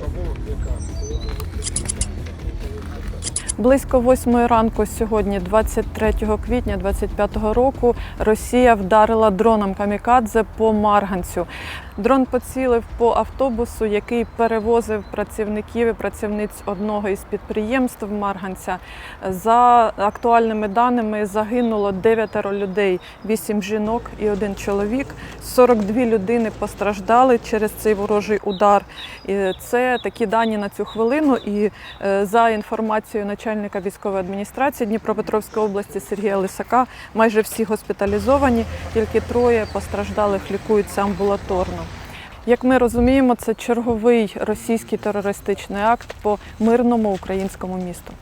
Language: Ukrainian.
Тому яка Близько восьмої ранку сьогодні, 23 квітня 2025 року, Росія вдарила дроном камікадзе по Марганцю. Дрон поцілив по автобусу, який перевозив працівників і працівниць одного із підприємств Марганця. За актуальними даними загинуло 9 людей, 8 жінок і один чоловік. 42 людини постраждали через цей ворожий удар. І це такі дані на цю хвилину. І е, за інформацією начальника військової адміністрації Дніпропетровської області Сергія Лисака, майже всі госпіталізовані, тільки троє постраждалих лікуються амбулаторно. Як ми розуміємо, це черговий російський терористичний акт по мирному українському місту.